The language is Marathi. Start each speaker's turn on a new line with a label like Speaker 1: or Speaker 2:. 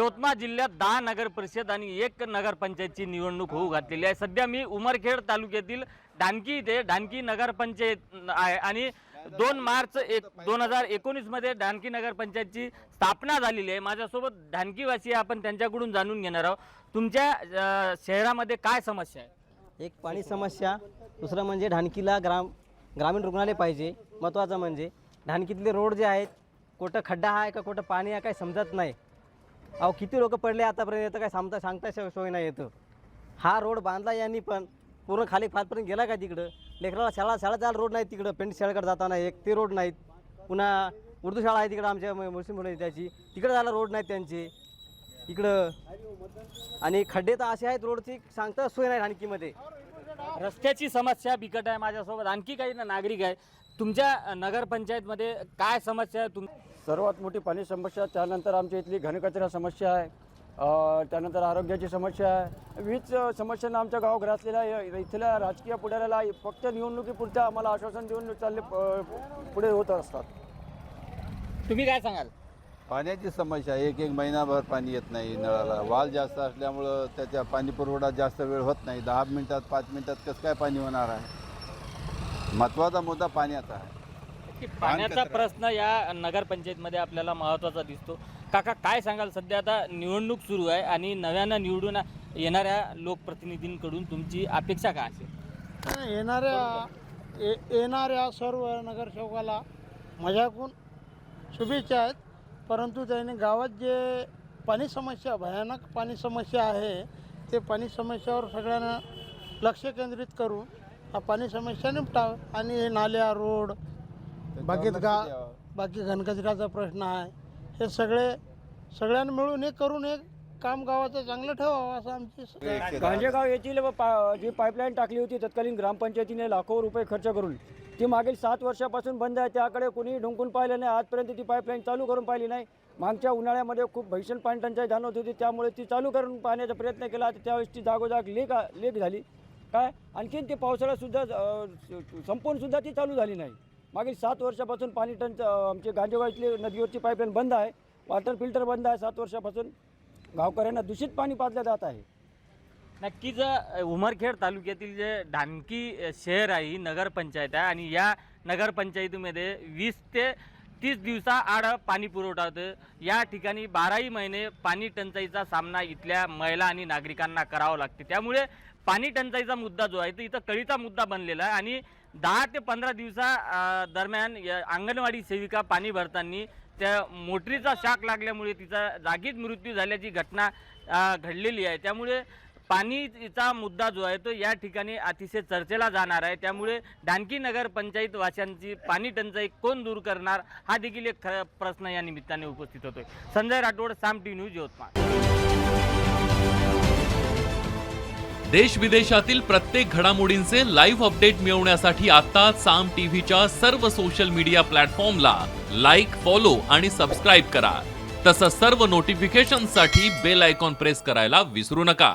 Speaker 1: यवतमाळ जिल्ह्यात दहा नगर परिषद आणि एक नगरपंचायतची निवडणूक होऊ घातलेली आहे. सध्या मी उमरखेड तालुक्यातील डानकी इथे डानकी नगरपंचायत आहे आणि दोन मार्च एक दोन हजार एकोणीसमध्ये डानकी नगरपंचायतची स्थापना झालेली आहे. माझ्यासोबत डानकीवासी आपण त्यांच्याकडून जाणून घेणार आहोत. तुमच्या शहरामध्ये काय समस्या आहे?
Speaker 2: एक पाणी समस्या दुसरं म्हणजे ढानकीला ग्राम ग्रामीण रुग्णालय पाहिजे. महत्त्वाचं म्हणजे ढानकीतले रोड जे आहेत कुठं खड्डा आहे का कुठं पाणी आहे काय समजत नाही. अहो किती लोक पडले आतापर्यंत? येतं काय सांगता सांगता शो- सोय नाही येतं. हा रोड बांधला यांनी पण. पूर्ण खाली फातपर्यंत गेला का तिकडं? लेकराला शाळा शाळा जायला रोड नाही तिकडं. पेंट शाळेकडे जाताना एक ते रोड नाहीत. पुन्हा उर्दू शाळा आहे तिकडं आमच्या मुस्लिम मुलं त्याची. तिकडं जायला रोड नाहीत त्यांचे. इकडं. आणि खड्डे तर असे आहेत रोडची सांगता सोय नाही आणखीमध्ये
Speaker 1: रस्त्याची समस्या बिकट आहे माझ्यासोबत. आणखी काही ना- नागरिक आहे. तुमच्या नगरपंचायतमध्ये काय समस्या आहे? तुम
Speaker 3: सर्वात मोठी पाणी समस्या त्यानंतर आमच्या इथली घनकचरा समस्या आहे. अ, त्यानंतर आरोग्याची समस्या आहे. वीज अ, समस्यांना आमच्या गाव ग्रासलेल्या आहे. इथल्या राजकीय पुढाऱ्याला फक्त निवडणुकीपुरतं आम्हाला आश्वासन देऊन चालले अ, पुढे होत असतात.
Speaker 1: तुम्ही काय सांगाल?
Speaker 4: पाण्याची समस्या आहे. एक एक महिनाभर पाणी येत नाही नळाला. वाल जास्त असल्यामुळं त्याच्या पाणी पुरवठा जास्त वेळ होत नाही. दहा मिनिटात पाच मिनिटात कसं काय पाणी होणार आहे? महत्त्वाचा मुद्दा पाण्याचा आहे.
Speaker 1: की पाण्याचा प्रश्न या नगरपंचायतमध्ये आपल्याला महत्त्वाचा दिसतो. काका काय सांगाल? सध्या आता निवडणूक सुरू आहे आणि नव्यानं निवडून येणाऱ्या लोकप्रतिनिधींकडून तुमची अपेक्षा काय असेल?
Speaker 5: येणाऱ्या ये येणाऱ्या सर्व नगरसेवकाला माझ्याकडून शुभेच्छा आहेत. परंतु त्याने गावात जे पाणी समस्या भयानक पाणी समस्या आहे ते पाणी समस्यावर सगळ्यांना लक्ष केंद्रित करून हा पाणी समस्या निपटावं आणि हे नाल्या रोड
Speaker 4: लक्ष
Speaker 5: गा. बाकी घनकचऱ्याचा प्रश्न आहे. हे सगळे सगळ्यांना मिळून एक करून एक काम गावाचं चांगलं ठेवावं असं आमची
Speaker 3: गांजेगाव येथील व पा जी पाईपलाईन टाकली होती तत्कालीन ग्रामपंचायतीने लाखो रुपये खर्च करून. ती मागील सात वर्षापासून बंद आहे. त्याकडे कोणी ढुंकून पाहिलं नाही. आजपर्यंत ती पाईपलाईन चालू करून पाहिली नाही. मागच्या उन्हाळ्यामध्ये खूप भैषण पाणी टंचाई जाणवत होती. त्यामुळे ती चालू करून पाहण्याचा प्रयत्न केला. तर त्यावेळेस ती जागोजाग लेक लेक झाली. काय? आणखीन ते पावसाळ्यातसुद्धा संपूर्णसुद्धा ती चालू झाली नाही. मागील सात वर्षापासून पाणी टंच आमचे गांजेवाडीतली नदीवरची पाईपलाईन बंद आहे. वॉटर फिल्टर बंद आहे सात वर्षापासून. गावकऱ्यांना दूषित पाणी पाजलं जात आहे.
Speaker 1: नक्कीच उमरखेड तालुक्यातील जे ढानकी शहर आहे ही नगरपंचायत आहे आणि या नगरपंचायतीमध्ये वीस ते तीस दिवसाआड पाणी पुरवठा होतं या ठिकाणी बाराही महिने पाणी टंचाईचा सामना इथल्या महिला आणि नागरिकांना करावा लागते. त्यामुळे पाणी टंचाईचा मुद्दा जो आहे तो इथं कळीचा मुद्दा बनलेला आहे आणि दहा ते पंधरा दिवसा दरम्यान या अंगणवाडी सेविका पाणी भरताना त्या मोटरीचा शाक लागल्यामुळे तिचा जागीच मृत्यू झाल्याची घटना घडलेली आहे. त्यामुळे पाणीचा मुद्दा जो आहे तो या ठिकाणी अतिशय चर्चेला जाणार आहे. त्यामुळे डानकी नगर पंचायत वाशांची पाणी टंचाई कोण दूर करणार हा देखील एक खरा प्रश्न या निमित्ताने उपस्थित होतोय. Sanjay Rathod Saam T news Yavatmal.
Speaker 6: देश विदेशातील प्रत्येक घडामोडींचे लाईव्ह अपडेट मिळवण्यासाठी आता साम टीव्हीच्या सर्व सोशल मीडिया प्लॅटफॉर्मला लाईक फॉलो आणि सबस्क्राईब करा. तसंच सर्व नोटिफिकेशनसाठी बेल आयकॉन प्रेस करायला विसरू नका.